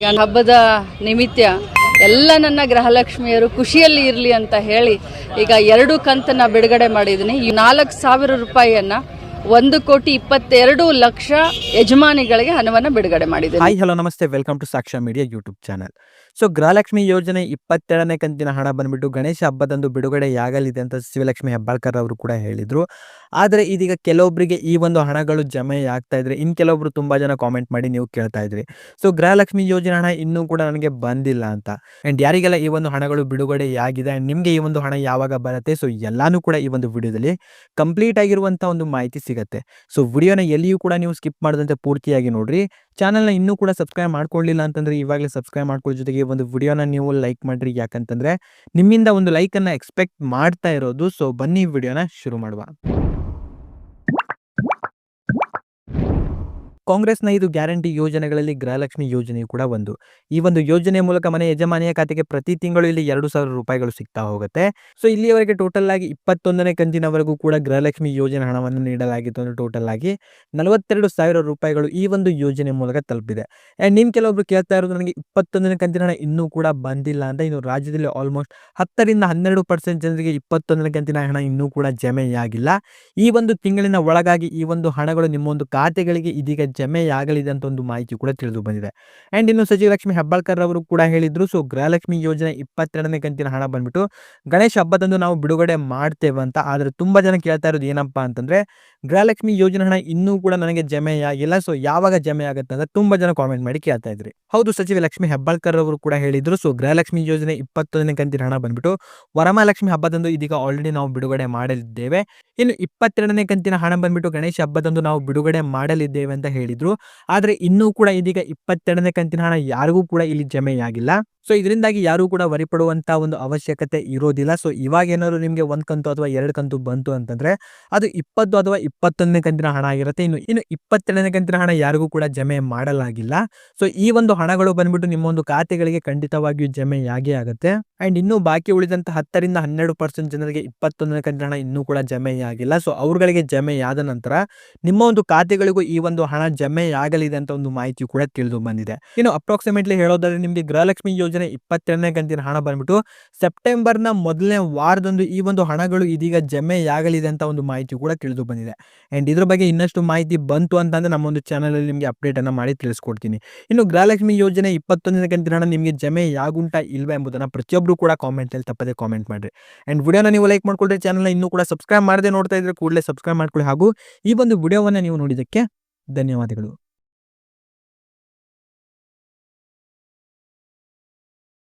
ಹಬ್ಬದ ನಿಮಿತ್ಯ ಎಲ್ಲ ನನ್ನ ಗೃಹಲಕ್ಷ್ಮಿಯರು ಖುಷಿಯಲ್ಲಿ ಇರಲಿ ಅಂತ ಹೇಳಿ ಈಗ ಎರಡು ಕಂತನ್ನ ಬಿಡುಗಡೆ ಮಾಡಿದ್ದೀನಿ. ನಾಲ್ಕು ಸಾವಿರ ರೂಪಾಯಿಯನ್ನ ಒಂದು ಕೋಟಿ ಇಪ್ಪತ್ತೆರಡು ಲಕ್ಷ ಯಜಮಾನಿಗಳಿಗೆ ಹಣವನ್ನು ಬಿಡುಗಡೆ ಮಾಡಿದೆ ಹಾಯ್ ಹಲೋ ನಮಸ್ತೆ. Welcome to Saksha media YouTube channel so Gruhalakshmi ಯೋಜನೆ ಇಪ್ಪತ್ತೆರಡನೇ ಕಂತಿನ ಹಣ ಬಂದ್ಬಿಟ್ಟು ಗಣೇಶ ಹಬ್ಬದಂದು ಬಿಡುಗಡೆಯಾಗಲಿದೆ ಅಂತ ಶಿವಲಕ್ಷ್ಮಿ ಹೆಬ್ಬಾಳ್ಕರ್ ಅವರು ಕೂಡ ಹೇಳಿದರು. ಆದರೆ ಇದೀಗ ಕೆಲವೊಬ್ಬರಿಗೆ ಈ ಒಂದು ಹಣಗಳು ಜಮೆ ಆಗ್ತಾ ಇದ್ರೆ ಇನ್ನು ಕೆಲವೊಬ್ರು ತುಂಬ ಜನ ಕಾಮೆಂಟ್ ಮಾಡಿ ನೀವು ಕೇಳ್ತಾ ಇದ್ರಿ. ಸೊ ಗೃಹಲಕ್ಷ್ಮಿ ಯೋಜನೆ ಹಣ ಇನ್ನೂ ಕೂಡ ನನಗೆ ಬಂದಿಲ್ಲ ಅಂತ. ಆ್ಯಂಡ್ ಯಾರಿಗೆಲ್ಲ ಈ ಒಂದು ಹಣಗಳು ಬಿಡುಗಡೆಯಾಗಿದೆ ಆ್ಯಂಡ್ ನಿಮಗೆ ಈ ಒಂದು ಹಣ ಯಾವಾಗ ಬರುತ್ತೆ? ಸೊ ಎಲ್ಲಾನು ಕೂಡ ಈ ಒಂದು ವಿಡಿಯೋದಲ್ಲಿ ಕಂಪ್ಲೀಟ್ ಆಗಿರುವಂಥ ಒಂದು ಮಾಹಿತಿ ಸಿಗುತ್ತೆ ಸೊ, ವಿಡಿಯೋನ ಎಲ್ಲಿಯೂ ಕೂಡ ನೀವು ಸ್ಕಿಪ್ ಮಾಡದಂತೆ ಪೂರ್ತಿಯಾಗಿ ನೋಡ್ರಿ. ಚಾನಲ್ನ ಇನ್ನೂ ಕೂಡ ಸಬ್ಸ್ಕ್ರೈಬ್ ಮಾಡ್ಕೊಳ್ಳಿಲ್ಲ ಅಂತಂದ್ರೆ ಇವಾಗಲೇ ಸಬ್ಸ್ಕ್ರೈಬ್ ಮಾಡ್ಕೊಳ್ಳೋ ಜೊತೆಗೆ ಒಂದು ವಿಡಿಯೋನ ನೀವು ಲೈಕ್ ಮಾಡ್ರಿ. ಯಾಕಂತಂದ್ರೆ ನಿಮ್ಮಿಂದ ಒಂದು ಲೈಕನ್ನು ಎಕ್ಸ್ಪೆಕ್ಟ್ ಮಾಡ್ತಾ ಇರೋದು. ಸೊ, ಬನ್ನಿ ವಿಡಿಯೋನ ಶುರು ಮಾಡುವ. ಕಾಂಗ್ರೆಸ್ನ ಇದು ಗ್ಯಾರಂಟಿ ಯೋಜನೆಗಳಲ್ಲಿ ಗೃಹಲಕ್ಷ್ಮಿ ಯೋಜನೆಯು ಕೂಡ ಒಂದು. ಈ ಒಂದು ಯೋಜನೆ ಮೂಲಕ ಮನೆ ಯಜಮಾನಿಯ ಖಾತೆಗೆ ಪ್ರತಿ ತಿಂಗಳು ಇಲ್ಲಿ ಎರಡು ಸಾವಿರ ರೂಪಾಯಿಗಳು ಸಿಗ್ತಾ ಹೋಗುತ್ತೆ. ಸೊ, ಇಲ್ಲಿಯವರೆಗೆ ಟೋಟಲ್ ಆಗಿ ಇಪ್ಪತ್ತೊಂದನೇ ಕಂತಿನವರೆಗೂ ಕೂಡ ಗೃಹಲಕ್ಷ್ಮಿ ಯೋಜನೆ ಹಣವನ್ನು ನೀಡಲಾಗಿತ್ತು ಅಂದ್ರೆ ಟೋಟಲ್ ಆಗಿ ನಲವತ್ತೆರಡು ಸಾವಿರ ರೂಪಾಯಿಗಳು ಈ ಒಂದು ಯೋಜನೆ ಮೂಲಕ ತಲುಪಿದೆ. ಆ್ಯಂಡ್ ನಿಮ್ಮ ಕೆಲವೊಬ್ರು ಕೇಳ್ತಾ ಇರೋದು ನನಗೆ ಇಪ್ಪತ್ತೊಂದನೇ ಕಂತಿನ ಹಣ ಇನ್ನೂ ಕೂಡ ಬಂದಿಲ್ಲ ಅಂತ ಇನ್ನು ರಾಜ್ಯದಲ್ಲಿ ಆಲ್ಮೋಸ್ಟ್ ಹತ್ತರಿಂದ ಹನ್ನೆರಡು ಪರ್ಸೆಂಟ್ ಜನರಿಗೆ ಇಪ್ಪತ್ತೊಂದನೇ ಕಂತಿನ ಹಣ ಇನ್ನೂ ಕೂಡ ಜಮೆಯಾಗಿಲ್ಲ. ಈ ಒಂದು ತಿಂಗಳಿನ ಒಳಗಾಗಿ ಈ ಒಂದು ಹಣಗಳು ನಿಮ್ಮ ಒಂದು ಖಾತೆಗಳಿಗೆ ಇದೀಗ ಜಮೆಯಾಗಲಿದೆ ಅಂತ ಒಂದು ಮಾಹಿತಿ ಕೂಡ ತಿಳಿದು ಬಂದಿದೆ. ಆ್ಯಂಡ್ ಇನ್ನು ಸಚಿವ ಲಕ್ಷ್ಮಿ ಹೆಬ್ಬಾಳ್ಕರ್ ಅವರು ಕೂಡ ಹೇಳಿದ್ರು ಸೊ ಗೃಹಲಕ್ಷ್ಮಿ ಯೋಜನೆ ಇಪ್ಪತ್ತೆರಡನೇ ಕಂತಿನ ಹಣ ಬಂದ್ಬಿಟ್ಟು, ಗಣೇಶ ಹಬ್ಬದಂದು ನಾವು ಬಿಡುಗಡೆ ಮಾಡ್ತೇವೆ ಅಂತ, ಆದರೆ ತುಂಬ ಜನ ಕೇಳ್ತಾ ಇರೋದು ಏನಪ್ಪಾ ಅಂತಂದ್ರೆ, ಗೃಹಲಕ್ಷ್ಮಿ ಯೋಜನೆ ಹಣ ಇನ್ನೂ ಕೂಡ ನನಗೆ ಜಮೆಯಾಗಿಲ್ಲ ಸೊ ಯಾವಾಗ ಜಮೆ ಆಗುತ್ತೆ ಅಂತ ತುಂಬಾ ಜನ ಕಾಮೆಂಟ್ ಮಾಡಿ ಕೇಳ್ತಾ ಇದ್ರಿ. ಹೌದು ಸಚಿವ ಲಕ್ಷ್ಮಿ ಹೆಬ್ಬಾಳ್ಕರ್ ಅವರು ಕೂಡ ಹೇಳಿದ್ರು ಸೊ ಗೃಹಲಕ್ಷ್ಮಿ ಯೋಜನೆ ಇಪ್ಪತ್ತೊಂದನೇ ಕಂತಿನ ಹಣ ಬಂದ್ಬಿಟ್ಟು, ವರಮಹಾಲಕ್ಷ್ಮಿ ಹಬ್ಬದಂದು ಇದೀಗ ಆಲ್ರೆಡಿ ನಾವು ಬಿಡುಗಡೆ ಮಾಡಲಿದ್ದೇವೆ. ಇನ್ನು ಇಪ್ಪತ್ತೆರಡನೇ ಕಂತಿನ ಹಣ ಬಂದ್ಬಿಟ್ಟು ಗಣೇಶ ಹಬ್ಬದಂದು ನಾವು ಬಿಡುಗಡೆ ಮಾಡಲಿದ್ದೇವೆ ಅಂತ ಹೇಳಿದ್ರು. ಆದರೆ ಇನ್ನೂ ಕೂಡ ಇದೀಗ ಇಪ್ಪತ್ತೆರಡನೇ ಕಂತಿನ ಹಣ ಯಾರಿಗೂ ಕೂಡ ಇಲ್ಲಿ ಜಮೆಯಾಗಿಲ್ಲ. ಸೊ ಇದರಿಂದಾಗಿ ಯಾರು ಕೂಡ ವರಿಪಡುವಂತ ಒಂದು ಅವಶ್ಯಕತೆ ಇರೋದಿಲ್ಲ. ಸೊ ಇವಾಗ ಏನಾದ್ರು ನಿಮಗೆ ಒಂದ್ ಕಂತು ಅಥವಾ ಎರಡು ಕಂತು ಬಂತು ಅಂತಂದ್ರೆ, ಅದು ಇಪ್ಪತ್ತು ಅಥವಾ ಇಪ್ಪತ್ತೊಂದನೇ ಕಂತಿನ ಹಣ ಆಗಿರುತ್ತೆ. ಇನ್ನು ಇನ್ನು ಇಪ್ಪತ್ತೆರಡನೇ ಕಂತಿನ ಹಣ ಯಾರಿಗೂ ಕೂಡ ಜಮೆ ಮಾಡಲಾಗಿಲ್ಲ. ಸೊ ಈ ಒಂದು ಹಣಗಳು ಬಂದ್ಬಿಟ್ಟು ನಿಮ್ಮ ಒಂದು ಖಾತೆಗಳಿಗೆ ಖಂಡಿತವಾಗಿಯೂ ಜಮೆಯಾಗೇ ಆಗುತ್ತೆ. ಅಂಡ್ ಇನ್ನು ಬಾಕಿ ಉಳಿದಂತ ಹತ್ತರಿಂದ ಹನ್ನೆರಡು ಪರ್ಸೆಂಟ್ ಜನರಿಗೆ ಇಪ್ಪತ್ತೊಂದನೇ ಕಂತಿನ ಹಣ ಇನ್ನೂ ಕೂಡ ಜಮೆಯಾಗಿಲ್ಲ ಸೊ ಅವ್ರುಗಳಿಗೆ ಜಮೆಯಾದ ನಂತರ ನಿಮ್ಮ ಒಂದು ಖಾತೆಗಳಿಗೂ ಈ ಒಂದು ಹಣ ಜಮೆಯಾಗಲಿದೆ ಅಂತ ಒಂದು ಮಾಹಿತಿ ಕೂಡ ತಿಳಿದು ಬಂದಿದೆ. ಇನ್ನು ಅಪ್ರಾಕ್ಸಿಮೇಟ್ಲಿ ಹೇಳೋದಾದ್ರೆ ನಿಮಗೆ ಗೃಹಲಕ್ಷ್ಮಿ ಯೋಜನೆ ಇಪ್ಪತ್ತೆರಡನೇ ಕಂತಿನ ಹಣ ಬಂದ್ಬಿಟ್ಟು ಸೆಪ್ಟೆಂಬರ್ನ ಮೊದಲನೇ ವಾರದಂದು ಈ ಒಂದು ಹಣಗಳು ಇದೀಗ ಜಮೆಯಾಗಲಿದೆ ಅಂತ ಒಂದು ಮಾಹಿತಿ ಕೂಡ ತಿಳಿದು ಬಂದಿದೆ. ಆ್ಯಂಡ್ ಇದ್ರ ಬಗ್ಗೆ ಇನ್ನಷ್ಟು ಮಾಹಿತಿ ಬಂತು ಅಂತಂದ್ರೆ ನಮ್ಮ ಒಂದು ಚಾನಲಲ್ಲಿ ನಿಮಗೆ ಅಪ್ಡೇಟನ್ನು ಮಾಡಿ ತಿಳಿಸ್ಕೊಡ್ತೀನಿ. ಇನ್ನು ಗೃಹಲಕ್ಷ್ಮಿ ಯೋಜನೆ ಇಪ್ಪತ್ತೊಂದನೇ ಕಂತಿನ ಹಣ ನಿಮಗೆ ಜಮೆ ಇಲ್ವಾ ಎಂಬುದನ್ನು ಪ್ರತಿಯೊಬ್ಬರು ಕೂಡ ಕಾಮೆಂಟಲ್ಲಿ ತಪ್ಪದೆ ಕಾಮೆಂಟ್ ಮಾಡಿರಿ. ಆ್ಯಂಡ್ ವಿಡಿಯೋನ ನೀವು ಲೈಕ್ ಮಾಡ್ಕೊಳ್ರಿ, ಚಾನಲ್ನ ಇನ್ನೂ ಕೂಡ ಸಬ್ಸ್ಕ್ರೈಬ್ ಮಾಡದೆ ನೋಡ್ತಾ ಇದ್ರೆ ಕೂಡಲೇ ಸಬ್ಸ್ಕ್ರೈಬ್ ಮಾಡ್ಕೊಳ್ಳಿ ಹಾಗೂ ಈ ಒಂದು ವಿಡಿಯೋವನ್ನು ನೀವು ನೋಡಿದ್ದಕ್ಕೆ ಧನ್ಯವಾದಗಳು.